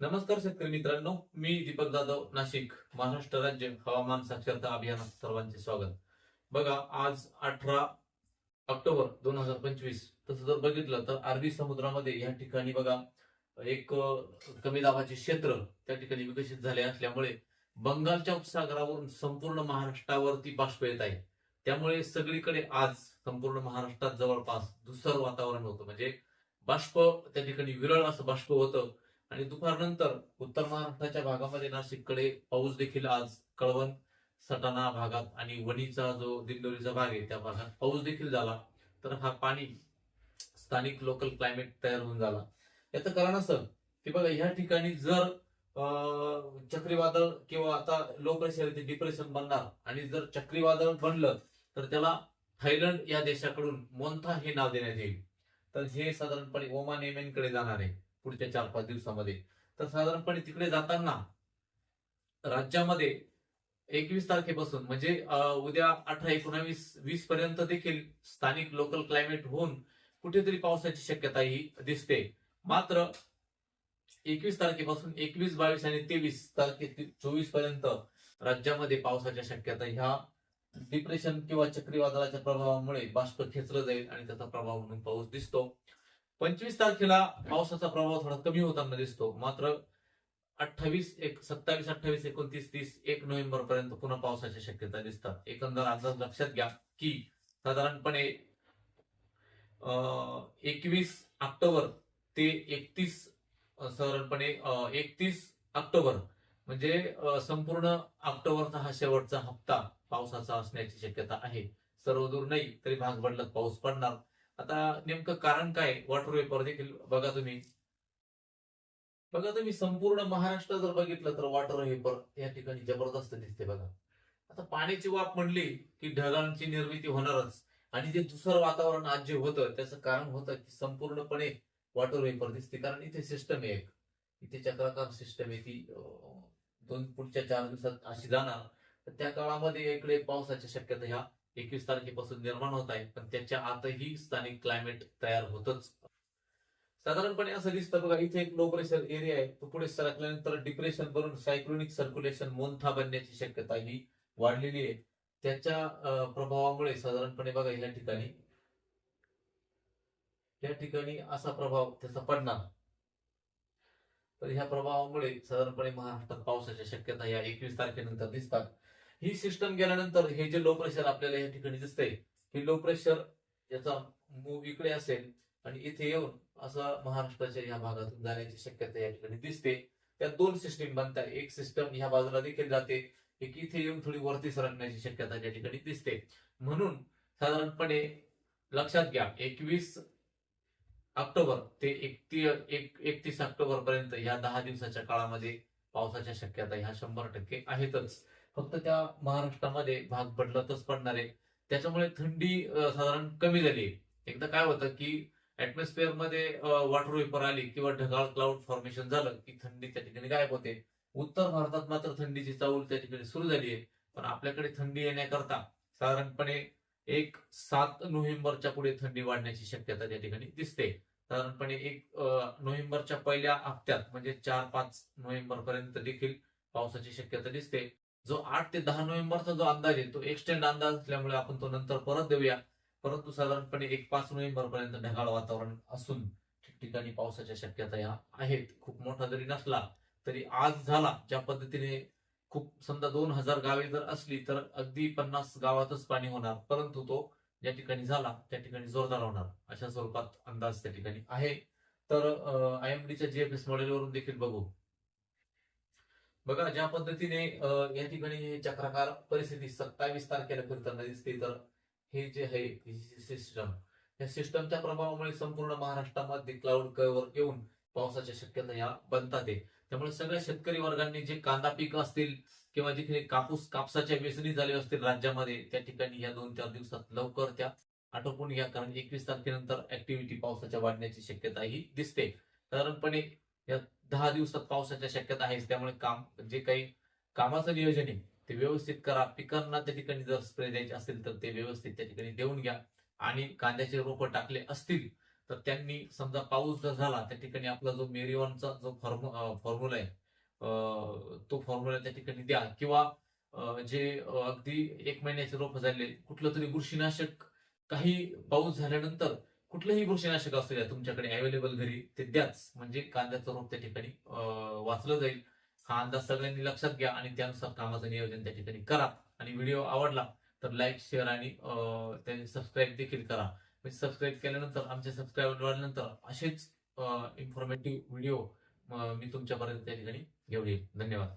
नमस्कार शेतकरी मित्रांनो मी दीपक जाधव नाशिक महाराष्ट्र राज्य हवामान साक्षरता अभियानात सर्वांचे स्वागत. बघा आज अठरा ऑक्टोबर दोन हजार पंचवीस. तसं जर बघितलं तर अरबी समुद्रामध्ये या ठिकाणी बघा एक कमी दाबाचे क्षेत्र त्या ठिकाणी विकसित झाले असल्यामुळे बंगालच्या उपसागरावरून संपूर्ण महाराष्ट्रावरती बाष्प येत आहे. त्यामुळे सगळीकडे आज संपूर्ण महाराष्ट्रात जवळपास धुसर वातावरण होतं. म्हणजे बाष्प त्या ठिकाणी विरळ असं बाष्प होतं. आणि दुपारनंतर उत्तर महाराष्ट्राच्या भागामध्ये नाशिककडे पाऊस देखील आज कळवण सटाणा भागात आणि वणीचा जो दिंडोरीचा भाग आहे त्या भागात पाऊस देखील झाला. तर हा पाणी स्थानिक लोकल क्लायमेट तयार होऊन झाला. याचं कारण असं की बघा ह्या ठिकाणी जर चक्रीवादळ किंवा आता लो प्रेशर डिप्रेशन बनणार आणि जर चक्रीवादळ बनलं तर त्याला थायलंड या देशाकडून मोन्था हे नाव देण्यात येईल. तर हे साधारणपणे ओमान येमेनकडे जाणार आहे. पुढच्या चार पाच दिवसामध्ये. तर साधारणपणे तिकडे जाताना राज्यामध्ये एकवीस तारखेपासून म्हणजे उद्या अठरा एकोणावीस वीस पर्यंत देखील स्थानिक लोकल क्लायमेट होऊन कुठेतरी पावसाची शक्यता ही दिसते. मात्र एकवीस तारखेपासून एकवीस बावीस आणि तेवीस तारखे चोवीसपर्यंत राज्यामध्ये पावसाच्या शक्यता ह्या डिप्रेशन किंवा चक्रीवादळाच्या प्रभावामुळे बाष्प खेचलं जाईल आणि त्याचा प्रभाव म्हणून पाऊस दिसतो. पंचवीस तारखेला पावसाचा प्रभाव थोडा कमी होताना दिसतो. मात्र अठ्ठावीस एक सत्तावीस अठ्ठावीस एकोणतीस तीस एक नोव्हेंबर पर्यंत पुन्हा पावसाच्या शक्यता दिसतात. एकंदर अंदाज लक्षात घ्या की साधारणपणे एकवीस ऑक्टोबर ते एकतीस साधारणपणे एकतीस ऑक्टोबर म्हणजे संपूर्ण ऑक्टोबरचा हा शेवटचा हप्ता पावसाचा असण्याची शक्यता आहे. सर्व दूर नाही तरी भाग बदलत पाऊस पडणार. आता नेमकं कारण काय? वॉटर वेपर देखील बघा तुम्ही. बघा तुम्ही संपूर्ण महाराष्ट्र जर बघितलं तर वॉटर वेपर या ठिकाणी जबरदस्त दिसते बघा. आता पाण्याची वाफ म्हणली की ढगांची निर्मिती होणारच. आणि जे दुसरं वातावरण आज जे होतं त्याचं कारण होतं की संपूर्णपणे वॉटर वेपर दिसते. कारण इथे सिस्टम आहे एक. इथे चक्राकार सिस्टम आहे. ती दोन पुढच्या चार दिवसात अशी जाणार. तर त्या काळामध्ये इकडे पावसाच्या शक्यता ह्या एकवीस तारखेपासून निर्माण होत आहे पण त्याच्या आतही स्थानिक क्लायमेट तयार होतच. साधारणपणे असं दिसतं बघा इथे एक लो प्रेशर एरिया आहे. तो पुढे सरकल्यानंतर डिप्रेशन बनून सायक्लोनिक सर्क्युलेशन मोन्था बनण्याची शक्यता ही वाढलेली आहे. त्याच्या प्रभावामुळे साधारणपणे बघा या ठिकाणी या ठिकाणी असा प्रभाव त्याचा पडणार. तर ह्या प्रभावामुळे साधारणपणे महाराष्ट्रात पावसाच्या शक्यता या एकवीस तारखेनंतर दिसतात. ही सिस्टम गेल्यानंतर हे जे लो प्रेशर आपल्याला या ठिकाणी दिसतंय हे लो प्रेशर याचा मूव इकडे असेल आणि इथे येऊन असं महाराष्ट्राच्या या भागातून जाण्याची शक्यता या ठिकाणी दिसते. त्या दोन सिस्टीम बनतात. एक सिस्टम ह्या बाजूला देखील जाते एक इथे येऊन थोडी वरती सरकण्याची शक्यता या ठिकाणी दिसते. म्हणून साधारणपणे लक्षात घ्या एकवीस ऑक्टोबर ते एकतीस ऑक्टोबर पर्यंत या दहा दिवसाच्या काळामध्ये पावसाच्या शक्यता ह्या शंभर टक्के आहेतच. फक्त त्या महाराष्ट्रामध्ये भाग बदलतच पडणार. आहे त्याच्यामुळे थंडी साधारण कमी झाली. एकदा काय होतं की ऍटमॉस्फिअरमध्ये वॉटर वेपर आली किंवा ढगाळ क्लाउड फॉर्मेशन झालं की थंडी त्या ठिकाणी गायब होते. उत्तर भारतात मात्र थंडीची चाऊल त्या ठिकाणी सुरू झाली आहे. पण आपल्याकडे थंडी येण्याकरता साधारणपणे एक सात नोव्हेंबरच्या पुढे थंडी वाढण्याची शक्यता त्या ठिकाणी दिसते. साधारणपणे एक नोव्हेंबरच्या पहिल्या हप्त्यात म्हणजे चार पाच नोव्हेंबर पर्यंत देखील पावसाची शक्यता दिसते. जो आठ ते दहा नोव्हेंबरचा जो अंदाज आहे तो एक्सटेंड अंदाज असल्यामुळे आपण तो नंतर परत देऊया. परंतु साधारणपणे एक पाच नोव्हेंबर पर्यंत ढगाळ वातावरण असून ठिकठिकाणी पावसाच्या शक्यता ह्या आहेत. खूप मोठा जरी नसला तरी आज झाला ज्या पद्धतीने खूप समजा दोन हजार गावे जर असली तर अगदी पन्नास गावातच पाणी होणार. परंतु तो ज्या ठिकाणी झाला त्या ठिकाणी जोरदार होणार. अशा स्वरूपात अंदाज त्या ठिकाणी आहे. तर आय एम डीच्या जीएफएस मॉडेलवरून देखील बघू. बघा ज्या पद्धतीने या ठिकाणी हे चक्राकार परिस्थिती सत्तावीस तारखेला फिरताना दिसते तर हे जे आहे सिस्टम या सिस्टमच्या प्रभावामुळे संपूर्ण महाराष्ट्रामध्ये क्लाउड कव्हर येऊन पावसाच्या शक्यता या बनतात त्यामुळे सगळ्या शेतकरी वर्गांनी जे कांदा पीक असतील किंवा जिथे कापूस कापसाच्या वेचणी झाले असतील राज्यामध्ये त्या ठिकाणी या दोन चार दिवसात लवकर त्या आटोपून घ्या कारण एकवीस तारखेनंतर ऍक्टिव्हिटी पावसाच्या वाढण्याची शक्यता ही दिसते. साधारणपणे या दहा दिवसात पावसाच्या शक्यता आहे त्यामुळे काम जे काही कामाचं नियोजन आहे ते व्यवस्थित करा. पिकांना त्या ठिकाणी जर स्प्रे द्यायचे असेल तर ते व्यवस्थित त्या ठिकाणी देऊन घ्या. आणि कांद्याचे रोपं टाकले असतील तर त्यांनी समजा पाऊस जर झाला त्या ठिकाणी आपला जो मेरिओनचा जो फॉर्म फॉर्म्युला आहे तो फॉर्म्युला त्या ठिकाणी द्या. किंवा जे अगदी एक महिन्याचे रोप झाले कुठलं तरी बुरशीनाशक काही पाऊस झाल्यानंतर कुठलंही बुरशीनाशक असू द्या तुमच्याकडे अवेलेबल घरी ते द्याच. म्हणजे कांद्याचं रोप त्या ठिकाणी वाचलं जाईल. हा अंदाज सगळ्यांनी लक्षात घ्या आणि त्यानुसार कामाचं नियोजन त्या ठिकाणी करा. आणि व्हिडिओ आवडला तर लाईक शेअर आणि त्यांनी सबस्क्राईब देखील करा. म्हणजे सबस्क्राईब केल्यानंतर आमचे सबस्क्राईब वाढल्यानंतर असेच इन्फॉर्मेटिव्ह व्हिडिओ मी तुमच्यापर्यंत त्या ठिकाणी घेऊन येईल. धन्यवाद.